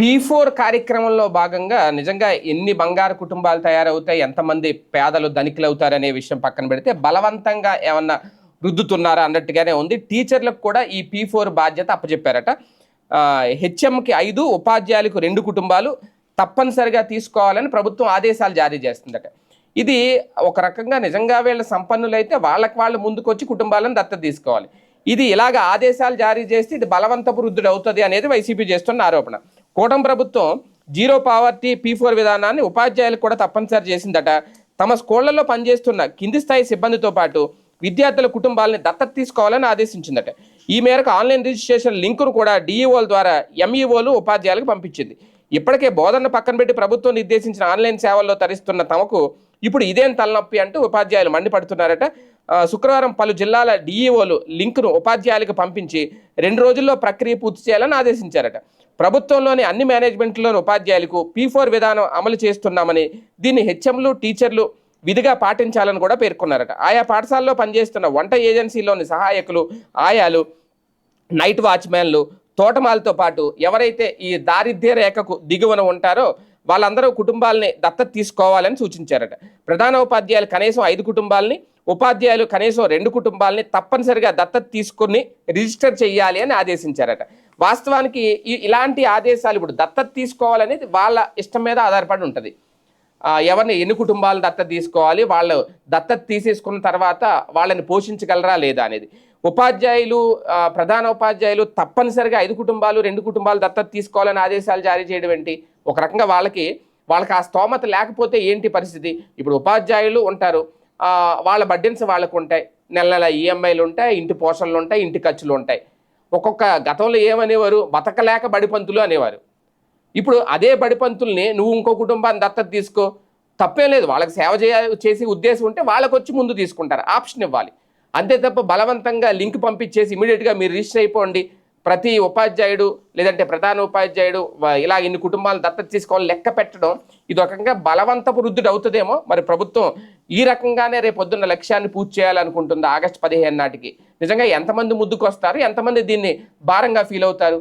P four కార్యక్రమంలో భాగంగా నిజంగా ఎన్ని బంగారు కుటుంబాలు తయారవుతాయి ఎంతమంది పేదలు ధనికులు అవుతారు అనే విషయం పక్కన పెడితే బలవంతంగా ఏమన్నా రుద్దుతున్నారా అన్నట్టుగానే ఉంది. టీచర్లకు కూడా ఈ పీ ఫోర్ బాధ్యత అప్పచెప్పారట. హెచ్ఎంకి ఐదు ఉపాధ్యాయులకు రెండు కుటుంబాలు తప్పనిసరిగా తీసుకోవాలని ప్రభుత్వం ఆదేశాలు జారీ చేస్తుందట. ఇది ఒక రకంగా నిజంగా వీళ్ళ సంపన్నులైతే వాళ్ళకి వాళ్ళు ముందుకొచ్చి కుటుంబాలను దత్తత తీసుకోవాలి. ఇది ఇలాగ ఆదేశాలు జారీ చేస్తే ఇది బలవంతపు వృద్ధుడు అవుతుంది అనేది వైసీపీ చేస్తున్న ఆరోపణ. కూటమి ప్రభుత్వం జీరో పావర్టీ పీ ఫోర్ విధానాన్ని ఉపాధ్యాయులకు కూడా తప్పనిసరి చేసిందట. తమ స్కూళ్ళలో పనిచేస్తున్న కింది స్థాయి సిబ్బందితో పాటు విద్యార్థుల కుటుంబాలని దత్తత తీసుకోవాలని ఆదేశించిందట. ఈ మేరకు ఆన్లైన్ రిజిస్ట్రేషన్ లింకును కూడా డిఈఓల ద్వారా ఎంఈఓలు ఉపాధ్యాయులకు పంపించింది. ఇప్పటికే బోధన పక్కన పెట్టి ప్రభుత్వం నిర్దేశించిన ఆన్లైన్ సేవల్లో తరిస్తున్న తమకు ఇప్పుడు ఇదేం తలనొప్పి అంటూ ఉపాధ్యాయులు మండిపడుతున్నారట. శుక్రవారం పలు జిల్లాల డిఈఓలు లింకును ఉపాధ్యాయులకు పంపించి రెండు రోజుల్లో ప్రక్రియ పూర్తి చేయాలని ఆదేశించారట. ప్రభుత్వంలోని అన్ని మేనేజ్మెంట్లోని ఉపాధ్యాయులకు పీ ఫోర్ విధానం అమలు చేస్తున్నామని దీన్ని హెచ్ఎంలు టీచర్లు విధిగా పాటించాలని కూడా పేర్కొన్నారట. ఆయా పాఠశాలలో పనిచేస్తున్న వంట ఏజెన్సీలోని సహాయకులు ఆయాలు నైట్ వాచ్మ్యాన్లు తోటమాలతో పాటు ఎవరైతే ఈ దారిద్ర్య రేఖకు దిగువన ఉంటారో వాళ్ళందరూ కుటుంబాలని దత్తత తీసుకోవాలని సూచించారట. ప్రధాన ఉపాధ్యాయులు కనీసం ఐదు కుటుంబాలని ఉపాధ్యాయులు కనీసం రెండు కుటుంబాలని తప్పనిసరిగా దత్తత తీసుకుని రిజిస్టర్ చేయాలి అని ఆదేశించారట. వాస్తవానికి ఇలాంటి ఆదేశాలు ఇప్పుడు దత్తత తీసుకోవాలనేది వాళ్ళ ఇష్టం మీద ఆధారపడి ఉంటుంది. ఎవరిని ఎన్ని కుటుంబాలు దత్తత తీసుకోవాలి వాళ్ళు దత్తత తీసేసుకున్న తర్వాత వాళ్ళని పోషించగలరా లేదా అనేది. ఉపాధ్యాయులు ప్రధాన ఉపాధ్యాయులు తప్పనిసరిగా ఐదు కుటుంబాలు రెండు కుటుంబాలు దత్తత తీసుకోవాలని ఆదేశాలు జారీ చేయడం ఏంటి? ఒక రకంగా వాళ్ళకి వాళ్ళకి ఆ స్తోమత లేకపోతే ఏంటి పరిస్థితి? ఇప్పుడు ఉపాధ్యాయులు ఉంటారు. వాళ్ళ బడ్డెన్స్ వాళ్ళకు ఉంటాయి నెల నెల ఈఎంఐలు ఉంటాయి ఇంటి పోషణలు ఉంటాయి ఇంటి ఖర్చులు ఉంటాయి ఒక్కొక్క గతంలో ఏమనేవారు? బతకలేక బడిపంతులు అనేవారు. ఇప్పుడు అదే బడిపంతుల్ని నువ్వు ఇంకో కుటుంబాన్ని దత్తత తీసుకో. తప్పేం లేదు. వాళ్ళకి సేవ చేయ చేసే ఉద్దేశం ఉంటే వాళ్ళకి వచ్చి ముందు తీసుకుంటారు. ఆప్షన్ ఇవ్వాలి. అంతే తప్ప బలవంతంగా లింక్ పంపించేసి ఇమీడియట్గా మీరు రిజిస్టర్ అయిపోండి. ప్రతి ఉపాధ్యాయుడు లేదంటే ప్రధాన ఉపాధ్యాయుడు ఇలా ఇన్ని కుటుంబాలు దత్తత తీసుకోవాలి లెక్క పెట్టడం ఇది ఒక రకంగా బలవంతపు వృద్ధుడు అవుతుందేమో. మరి ప్రభుత్వం ఈ రకంగానే రేపొద్దున్న లక్ష్యాన్ని పూర్తి చేయాలనుకుంటుంది ఆగస్టు పదిహేను నాటికి. నిజంగా ఎంతమంది ముందుకు వస్తారు ఎంతమంది దీన్ని భారంగా ఫీల్ అవుతారు?